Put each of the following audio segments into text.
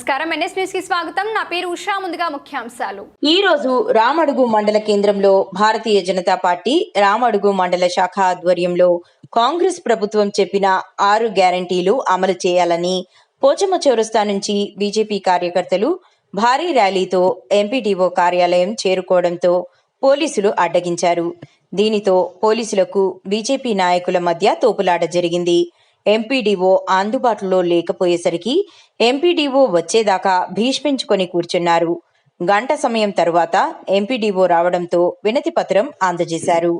నమస్కారం. ఎన్ఎస్ న్యూస్కి స్వాగతం. నా పేరు ఉషా. ముందుగా ముఖ్యాంశాలు. ఈ రోజు రామడుగు మండల కేంద్రంలో భారతీయ జనతా పార్టీ రామడుగు మండల శాఖ ఆధ్వర్యంలో కాంగ్రెస్ ప్రభుత్వం చెప్పిన ఆరు గ్యారంటీలు అమలు చేయాలని పోచమ్మ చౌరస్తా నుంచి బీజేపీ కార్యకర్తలు భారీ ర్యాలీతో ఎంపీడీఓ కార్యాలయం చేరుకోవడంతో పోలీసులు అడ్డగించారు. దీనితో పోలీసులకు బీజేపీ నాయకుల మధ్య తోపులాట జరిగింది. ఎంపీడీఓ అందుబాటులో లేకపోయేసరికి ఎంపీడీఓ వచ్చేదాకా భీష్మించుకొని కూర్చున్నారు. గంట సమయం తరువాత ఎంపీడీఓ రావడంతో వినతి పత్రం అందజేశారు.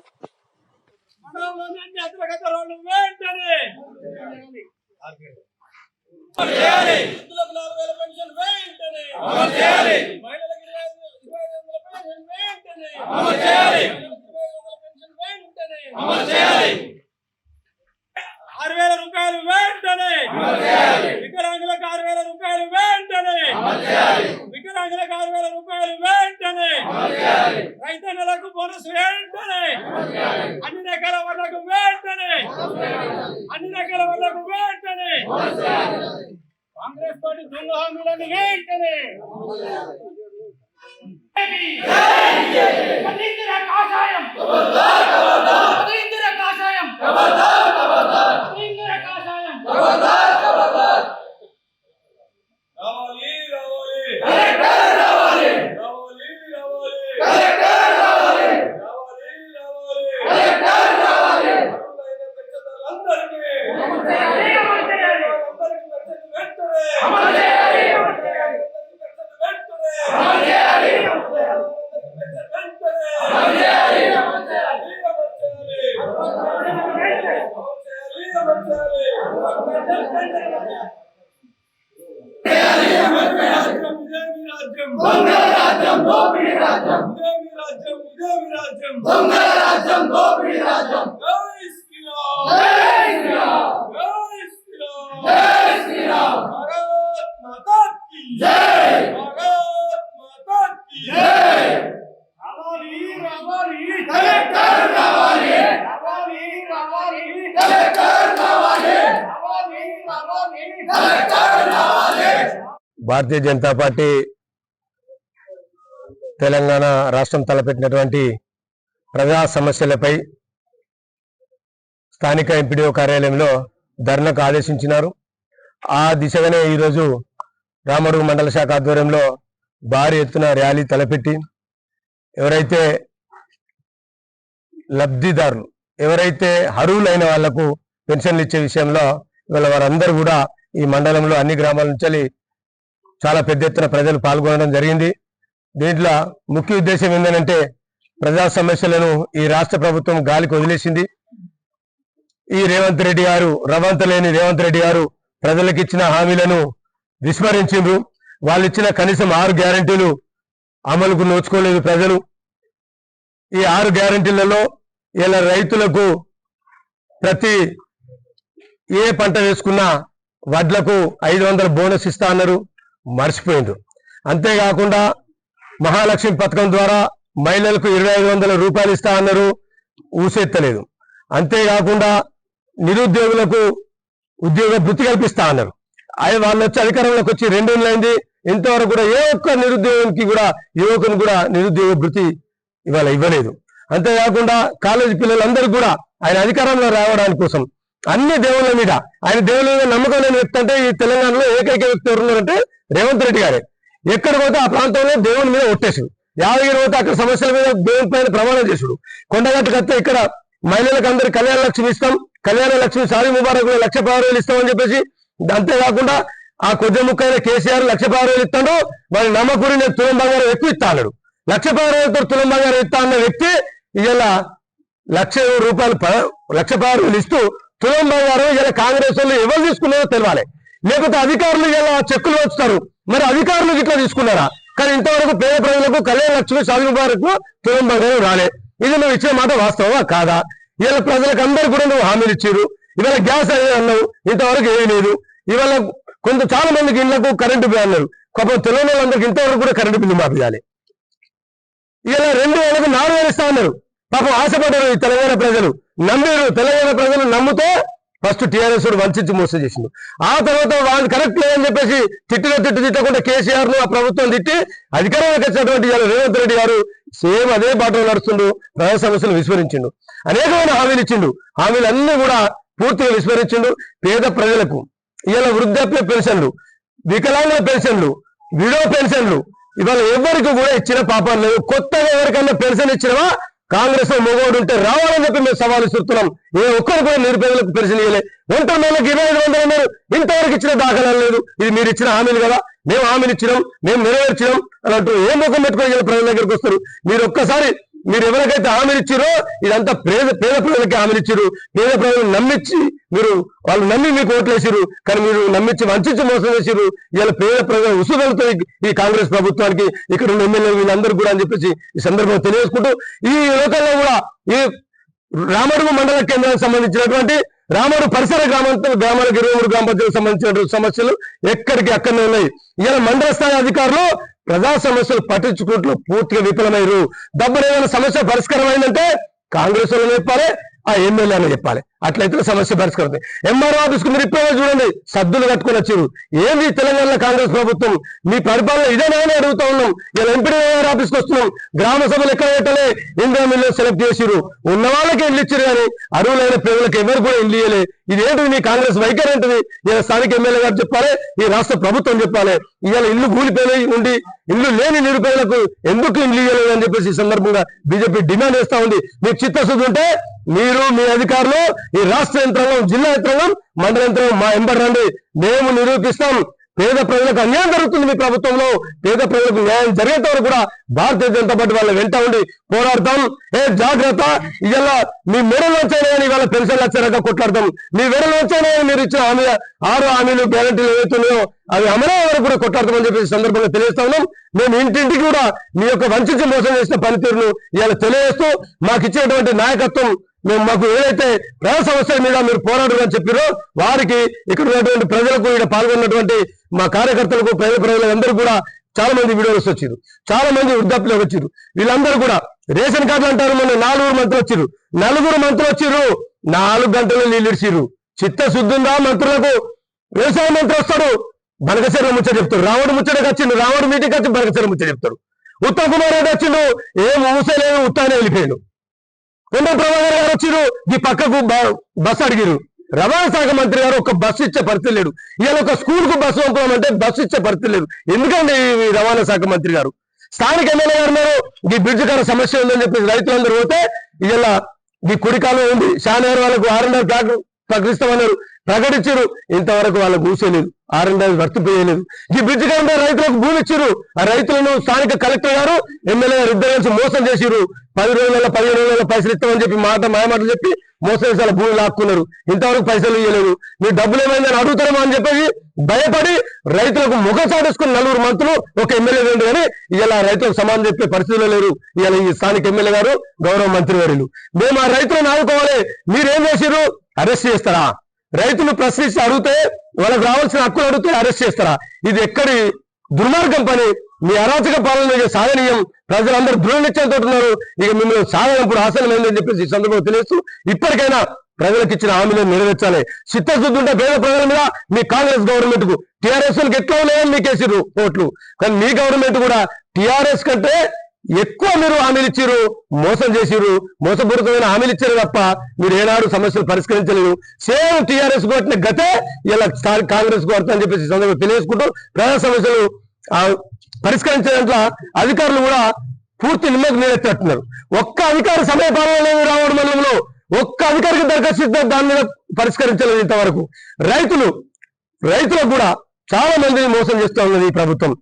మండలంలోని అన్ని అగ్రగతులను వెంటనే వృద్ధులకు నాలుగు వేల పెన్షన్ వెంటనే మహిళలకు ఇరవై ఐదు- ఇరవై ఐదు వందల పెన్షన్ వెంటనే మహిళలకు ఇరవై ఐదు వందల పెన్షన్ వెంటనే ఆరు వేల రూపాయలు వెంటనే వికలాంగులకు ఆరు వేల రూపాయలు వెంటనే వికలాంగులకు ఆరు వేల రూపాయలు వెంటనే రైతన్నలకు బోనస్ వెంటనే అన్ని రకాల వాళ్ళకు వెంటనే అన్ని రకాల వాళ్ళకు వెంటనే. కాంగ్రెస్ పార్టీ దొంగ హామీలను వెంటనే. కాషాయం. కాషాయం పదిందిర కాషాయం రావాలి రావాలి రావాలి రావాలి రావాలి రావాలి రావాలి అర్హులైన పెన్షనర్లందరికీ అందరికీ పెన్షన్ వెంటనే వెంటనే జై భారత్ మాతా కీ జై. రావాలి రావాలి. కలెక్టర్ రావాలి. రావాలి రావాలి. కలెక్టర్ రావాలి. రావాలి రావాలి. కలెక్టర్ రావాలి. భారతీయ జనతా పార్టీ తెలంగాణ రాష్ట్రం తలపెట్టినటువంటి ప్రజా సమస్యలపై స్థానిక ఎంపీడీఓ కార్యాలయంలో ధర్నాకు ఆదేశించినారు. ఆ దిశగానే ఈరోజు రామడుగు మండల శాఖ ఆధ్వర్యంలో భారీ ఎత్తున ర్యాలీ తలపెట్టి ఎవరైతే లబ్ధిదారులు ఎవరైతే అరువులైన వాళ్ళకు పెన్షన్లు ఇచ్చే విషయంలో ఇవాళ వారందరూ కూడా ఈ మండలంలో అన్ని గ్రామాల నుంచి చాలా పెద్ద ఎత్తున ప్రజలు పాల్గొనడం జరిగింది. దీంట్లో ముఖ్య ఉద్దేశం ఏంటంటే ప్రజా సమస్యలను ఈ రాష్ట్ర ప్రభుత్వం గాలికి వదిలేసింది. ఈ రేవంత్ రెడ్డి గారు రవంత లేని రేవంత్ రెడ్డి గారు ప్రజలకు ఇచ్చిన హామీలను విస్మరించిండ్రు. వాళ్ళు ఇచ్చిన కనీసం ఆరు గ్యారంటీలు అమలుకు నోచుకోలేదు ప్రజలు. ఈ ఆరు గ్యారంటీలలో ఇలా రైతులకు ప్రతి ఏ పంట వేసుకున్నా వడ్లకు ఐదు వందల బోనస్ ఇస్తా అన్నారు. మర్చిపోయిండ్రు. అంతేకాకుండా మహాలక్ష్మి పథకం ద్వారా మహిళలకు ఇరవై ఐదు వందల రూపాయలు ఇస్తా అన్నారు. ఊసెత్తలేదు. అంతేకాకుండా నిరుద్యోగులకు ఉద్యోగ వృత్తి కల్పిస్తా అన్నారు. అవి వాళ్ళు వచ్చి అధికారంలోకి వచ్చి రెండు నెలలైంది ఇంతవరకు కూడా ఏ ఒక్క నిరుద్యోగానికి కూడా యువకుని కూడా నిరుద్యోగ వృత్తి ఇవాళ ఇవ్వలేదు. అంతేకాకుండా కాలేజీ పిల్లలందరూ కూడా ఆయన అధికారంలో రావడానికి కోసం అన్ని దేవుళ్ళ మీద ఆయన దేవుళ్ళ మీద నమ్మకం లేని వ్యక్తి అంటే ఈ తెలంగాణలో ఏకైక వ్యక్తి ఎవరున్నారంటే రేవంత్ రెడ్డి గారే. ఎక్కడ పోతే ఆ ప్రాంతంలో దేవుని మీద ఒట్టేసారు యాదగిరి పోతే అక్కడ సమస్యల మీద దేవుని పైన ప్రమాణం చేసుడు. కొండగట్టుకు వస్తే ఇక్కడ మహిళలకు అందరికి కళ్యాణ లక్ష్మి ఇస్తాం. కళ్యాణ లక్ష్మి సారీ ముబారక్ లక్ష పదహారు ఇస్తామని చెప్పేసి అంతేకాకుండా ఆ కొద్ది ముక్కైన కేసీఆర్ లక్ష పదహారు ఇస్తాడు. వారి నమ్మకూరి నేను తులం బంగారం ఎక్కువ ఇస్తా అన్నాడు. లక్ష పదహారు తులం బంగారం ఇస్తా అన్న వ్యక్తి ఇలా లక్ష రూపాయలు ప- లక్ష పదహారు ఇస్తూ తులం బంగారం ఇలా కాంగ్రెస్ వాళ్ళు ఎవరు తీసుకున్నారో తెలవాలి లేకపోతే అధికారులు ఇలా చెక్కులు వచ్చుతారు. మరి అధికారులు ఇట్లా తీసుకున్నారా? కానీ ఇంతవరకు పేద ప్రజలకు కళ్యాణ లక్ష్మి సాగు ముబారక్ తులం బంగారం రాలే. ఇది నువ్వు ఇచ్చిన మాట వాస్తవమా? కాదా? ఇవాళ ప్రజలకు అందరు కూడా నువ్వు హామీలు ఇచ్చారు ఇవాళ గ్యాస్ అయ్యే అన్నావు. ఇంతవరకు ఏమీ లేదు. ఇవాళ కొంత చాలా మందికి ఇళ్ళకు కరెంటు బిల్లు అన్నారు. పాపం తెలంగాణ వాళ్ళందరికీ ఇంతవరకు కూడా కరెంటు బిల్లు మాపియాలి ఇలా రెండు వేలకు నాలుగు వేలు ఇస్తా ఉన్నారు పాపం ఆశపడ్డారు ఈ తెలంగాణ ప్రజలు. నమ్మారు. తెలంగాణ ప్రజలు నమ్ముతో ఫస్ట్ టీఆర్ఎస్ వంచి మోసం చేసింది ఆ తర్వాత వాళ్ళు కరెక్ట్ లేదని చెప్పేసి తిట్టిన తిట్టు తిట్టకుండా కేసీఆర్ను ఆ ప్రభుత్వం తిట్టి అధికారంలోకి వచ్చినటువంటి రేవంత్ రెడ్డి గారు సేమ్ అదే బాటలో నడుస్తుండు ప్రజా సమస్యలు విస్మరించిండు. అనేకమైన హామీలు ఇచ్చిండు. హామీలన్నీ కూడా పూర్తిగా విస్మరించిండు. పేద ప్రజలకు ఇవాళ వృద్ధాప్య పెన్షన్లు వికలాంగుల పెన్షన్లు విడో పెన్షన్లు ఇవాళ ఎవరికి కూడా ఇచ్చిన పాపాలు లేవు. కొత్తగా ఎవరికన్నా పెన్షన్ ఇచ్చినవా? కాంగ్రెస్లో మొగోడు ఉంటే రావాలని చెప్పి మేము సవాలు ఇస్తున్నాం ఏ ఒక్కరు కూడా నిరుపేదలకు పెన్షన్ ఒంటరి నెలకు ఇరవై ఐదు వందలు ఉన్నారు. ఇంతవరకు ఇచ్చిన దాఖలా లేదు. ఇది మీరు ఇచ్చిన హామీలు కదా. మేము హామీలు ఇచ్చినాం. మేము నెరవేర్చినాం అని అంటూ ఏ ముఖం పెట్టుకొని ప్రజల దగ్గరికి వస్తారు. మీరు ఒక్కసారి మీరు ఎవరికైతే హామీనిచ్చారో ఇదంతా పేద పేద ప్రజలకి హామీనిచ్చారు పేద ప్రజలు నమ్మించి మీరు వాళ్ళు నమ్మి మీకు ఓట్లేసారు కానీ మీరు నమ్మించి వంచి మోసం చేసారు. ఇలా పేద ప్రజలు ఉసుగలుతో ఈ కాంగ్రెస్ ప్రభుత్వానికి ఇక్కడ ఉన్న ఎమ్మెల్యే వీళ్ళందరూ కూడా అని చెప్పేసి ఈ సందర్భంగా తెలియజేసుకుంటూ ఈ లోకల్లో కూడా ఈ రామడుగు మండల కేంద్రానికి సంబంధించినటువంటి రామడు పరిసర గ్రామంతో గ్రామాలకు ఇరవై మూడు గ్రామ పంచాయతీలకు సమస్యలు ఎక్కడికి అక్కడనే ఉన్నాయి. ఇలా మండల స్థాయి అధికారులు ప్రజా సమస్యలు పట్టించుకుంటూ పూర్తిగా విఫలమయ్యారు. దబ్బున ఏదైనా సమస్య పరిష్కారం అయిందంటే కాంగ్రెస్ వాళ్ళు చెప్పాలి ఆ ఎమ్మెల్యే అని చెప్పాలి. అట్లయితే సమస్య పరిష్కారం ఎంఆర్ఓ ఆఫీస్కు మీరు ఇప్పుడే చూడండి. సద్దులు కట్టుకుని వచ్చారు ఏంది తెలంగాణ కాంగ్రెస్ ప్రభుత్వం? మీ పరిపాలన ఇదేనా అని అడుగుతా ఉన్నాం. ఇలా ఎంపీ ఆఫీస్కి వస్తున్నాం. గ్రామ సభలు ఎక్కడ పెట్టలే? ఇండియా మిల్లు సెలెక్ట్ చేసిరు ఉన్న వాళ్ళకి ఇల్లు ఇచ్చారు కానీ అరువులైన ప్రజలకు ఎవరు కూడా ఇల్లు ఇయ్యలే. ఇదేంటిది మీ కాంగ్రెస్ వైఖరి ఏంటిది? ఇలా స్థానిక ఎమ్మెల్యే గారు చెప్పాలి. ఈ రాష్ట్ర ప్రభుత్వం చెప్పాలి. ఇవాళ ఇల్లు కూలిపోయి ఉండి ఇల్లు లేని నిరుపేదలకు ఎందుకు ఇల్లు ఇవ్వలేదు అని చెప్పేసి ఈ సందర్భంగా బీజేపీ డిమాండ్ చేస్తా ఉంది. మీకు చిత్తశుద్ధి ఉంటే మీరు మీ అధికారులు ఈ రాష్ట్ర యంత్రాంగం జిల్లా యంత్రాంగం మండల యంత్రాంగం మా ఎంబర్ రండి. మేము నిరూపిస్తాం. పేద ప్రజలకు అన్యాయం జరుగుతుంది మీ ప్రభుత్వంలో. పేద ప్రజలకు న్యాయం జరిగేంత వరకు కూడా భారతీయ జనతా పార్టీ వాళ్ళ వెంట ఉండి పోరాడతాం. ఏ జాగ్రత్త. ఇవాళ మీ మెడలోంచైనా కానీ ఇవాళ పెన్షన్లు వచ్చారక కొట్లాడతాం. మీ మెడలోంచైనా కానీ మీరు ఇచ్చిన హామీ ఆరు హామీలు గ్యారంటీలు ఏవైతున్నాయో అవి అమలే వరకు కూడా కొట్లాడతామని చెప్పి సందర్భంగా తెలియజేస్తా ఉన్నాం. మేము ఇంటింటికి కూడా మీ యొక్క వంచి మోసం చేసిన పనితీరును ఇవాళ తెలియజేస్తూ మాకు ఇచ్చేటువంటి నాయకత్వం మేము మాకు ఏదైతే ప్రజా సమస్యల మీద మీరు పోరాడరు అని చెప్పారో వారికి ఇక్కడ ఉన్నటువంటి ప్రజలకు ఇక్కడ పాల్గొన్నటువంటి మా కార్యకర్తలకు పేద ప్రజలందరూ కూడా చాలా మంది వీడియోస్ వచ్చారు చాలా మంది వృద్ధాప్యులకు వచ్చారు వీళ్ళందరూ కూడా రేషన్ కార్డులు అంటారు మొన్న నాలుగురు మంత్రులు వచ్చారు నలుగురు మంత్రులు వచ్చారు నాలుగు గంటలు నీళ్ళు చిత్తశుద్ధి ఉందా మంత్రులకు? వ్యవసాయ మంత్రి వస్తాడు. బనకచర్ల ముచ్చట చెప్తాడు. రావణ ముచ్చటకి వచ్చిండు. రావణ మీటింగ్ వచ్చి బనకచర్ల ముచ్చట చెప్తాడు. ఉత్తమ్ కుమార్ రెడ్డి వచ్చిండు. ఏం ఊసలేదు ఉత్తానే వెళ్ళిపోయాడు. కొండ ప్రభాకర్ గారు వచ్చిరు ఈ పక్కకు బ- బస్సు అడిగిరు రవాణా శాఖ మంత్రి గారు ఒక బస్సు ఇచ్చే పరిస్థితి లేడు ఇవాళ ఒక స్కూల్కు బస్సు పంపమంటే బస్సు ఇచ్చే పరిస్థితి లేదు. ఎందుకండి రవాణా శాఖ మంత్రి గారు? స్థానిక ఎమ్మెల్యే గారు మీరు ఈ బ్రిడ్జ్ గారు సమస్య ఉందని చెప్పేసి రైతులందరూ పోతే ఇవాళ ఈ కుడికాలం ఉంది. షానేర్ వాళ్ళకు ఆరున్నర ప్యాక్ ప్రకటిస్తామన్నారు. ప్రకటించారు. ఇంతవరకు వాళ్ళకు ఊసేలేదు ఆర్ఎండ్ఆర్ వర్తిపోయలేదు ఈ బ్రిడ్జ్ గారు రైతులకు భూమి ఇచ్చారు ఆ రైతులను స్థానిక కలెక్టర్ గారు ఎమ్మెల్యే గారు ఇద్దరు కలిసి మోసం చేసిరు పది రోజుల పదిహేను రోజుల పైసలు ఇస్తామని చెప్పి మాట మాయమాటలు చెప్పి మోసం చేసి వాళ్ళ భూమి లాక్కున్నారు. ఇంతవరకు పైసలు ఇవ్వలేదు మీ డబ్బులు ఏమైందని అడుగుతారేమో అని చెప్పేసి భయపడి రైతులకు ముఖం సాటేసుకుని నలుగురు మంత్రులు ఒక ఎమ్మెల్యే రెండు కానీ ఇలా రైతులకు సమానం చెప్పే పరిస్థితుల్లో లేరు. ఇలా ఈ స్థానిక ఎమ్మెల్యే గారు గౌరవ మంత్రి గారు మేము ఆ రైతులను ఆదుకోవాలి. మీరేం చేసిరు అరెస్ట్ చేస్తారా? రైతులు ప్రశ్నించి అడిగితే వాళ్ళకి రావాల్సిన హక్కులు అడిగితే అరెస్ట్ చేస్తారా? ఇది ఎక్కడి దుర్మార్గం పని. మీ అరాచక పాలన సాధనీయం. ప్రజలందరూ దృఢనిశ్చయంతో ఉన్నారు. ఇక మిమ్మల్ని సాధనప్పుడు ఆశనం చెప్పేసి ఈ సందర్భంగా తెలియస్తూ ఇప్పటికైనా ప్రజలకు ఇచ్చిన హామీలను నెరవేర్చాలి. చిత్తశుద్ధి ఉంటే పేద ప్రజల మీద మీ కాంగ్రెస్ గవర్నమెంట్కు టీఆర్ఎస్ ఎట్లా ఉన్నాయని మీకు ఓట్లు. కానీ మీ గవర్నమెంట్ కూడా టిఆర్ఎస్ కంటే ఎక్కువ మీరు హామీలు ఇచ్చారు మోసం చేసిరు మోసపూరితమైన హామీలు ఇచ్చారు తప్ప మీరు ఏనాడు సమస్యలు పరిష్కరించలేదు. సేమ్ టీఆర్ఎస్ కొట్టిన గతే ఇలా కాంగ్రెస్ కొడతా అని చెప్పేసి ఈ సందర్భంగా తెలియజేసుకుంటూ ప్రజా సమస్యలు ఆ, పరిష్కరించే దాంట్లో అధికారులు కూడా పూర్తి నిమ్మకు నీరెత్తున్నారు ఒక్క అధికారి సమయ పాలన రావడం మండలంలో ఒక్క అధికారికి దరఖాస్తు ఇస్తే దాని మీద పరిష్కరించలేదు ఇంతవరకు. రైతులు రైతులకు కూడా చాలా మందిని మోసం చేస్తూ ఉన్నది ఈ ప్రభుత్వం.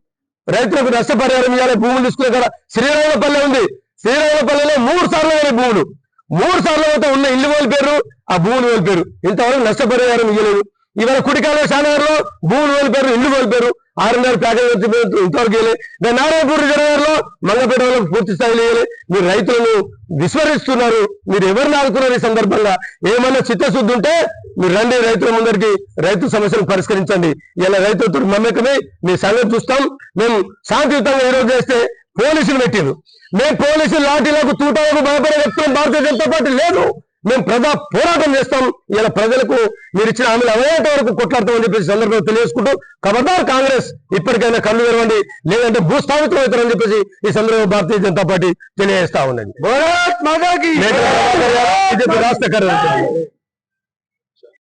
రైతులకు నష్టపరిహారం ఇవ్వాలి భూములు తీసుకునే కదా శ్రీరామపల్లె ఉంది. శ్రీరామపల్లెలో మూడు సార్లు అయినాయి భూములు. మూడు సార్లు అయితే ఉన్న ఇల్లు పేరు ఆ భూములు కోల్పోయారు ఇంతవరకు నష్టపరిహారం ఇవ్వలేదు ఇవాళ కుడికాల శానగర్లో భూములు కోల్పోయారు ఇల్లు కోల్పోయారు ఆరున్నర ప్యాకేజ్ ఇంతవరకు ఇవ్వలేదు ఇంకా నారాయణపూర్ రిజర్వేర్లో మంగపేట వాళ్ళకి పూర్తి స్థాయిలో ఇవ్వలే మీరు రైతులను విస్మరిస్తున్నారు. మీరు ఎవరిని ఆదుకున్నారు ఈ సందర్భంగా? ఏమన్నా చిత్తశుద్ధి ఉంటే మీరు రండి రైతుల ముందరికి రైతు సమస్యలు పరిష్కరించండి. ఇలా రైతులతో నమ్మకమే మీ సంగతి చూస్తాం. మేము శాంతియుతంగా ఈ రోజు చేస్తే పోలీసులు పెట్టారు మేము పోలీసులు లాఠీలకు తూటాలకు భయపడే వ్యక్తులు భారతీయ జనతా పార్టీ లేదు. మేము ప్రజా పోరాటం చేస్తాం. ఇలా ప్రజలకు మీరు ఇచ్చిన హామీలు అమలయ్యేంత వరకు కొట్లాడతామని చెప్పేసి సందర్భంగా తెలియజేసుకుంటూ ఖబర్దార్ కాంగ్రెస్ ఇప్పటికైనా కళ్ళు తెరవండి. లేదంటే భూస్థాపితం అవుతారని చెప్పేసి ఈ సందర్భంగా భారతీయ జనతా పార్టీ తెలియజేస్తా ఉన్నది బీజేపీ రాష్ట్ర కార్యదర్శి.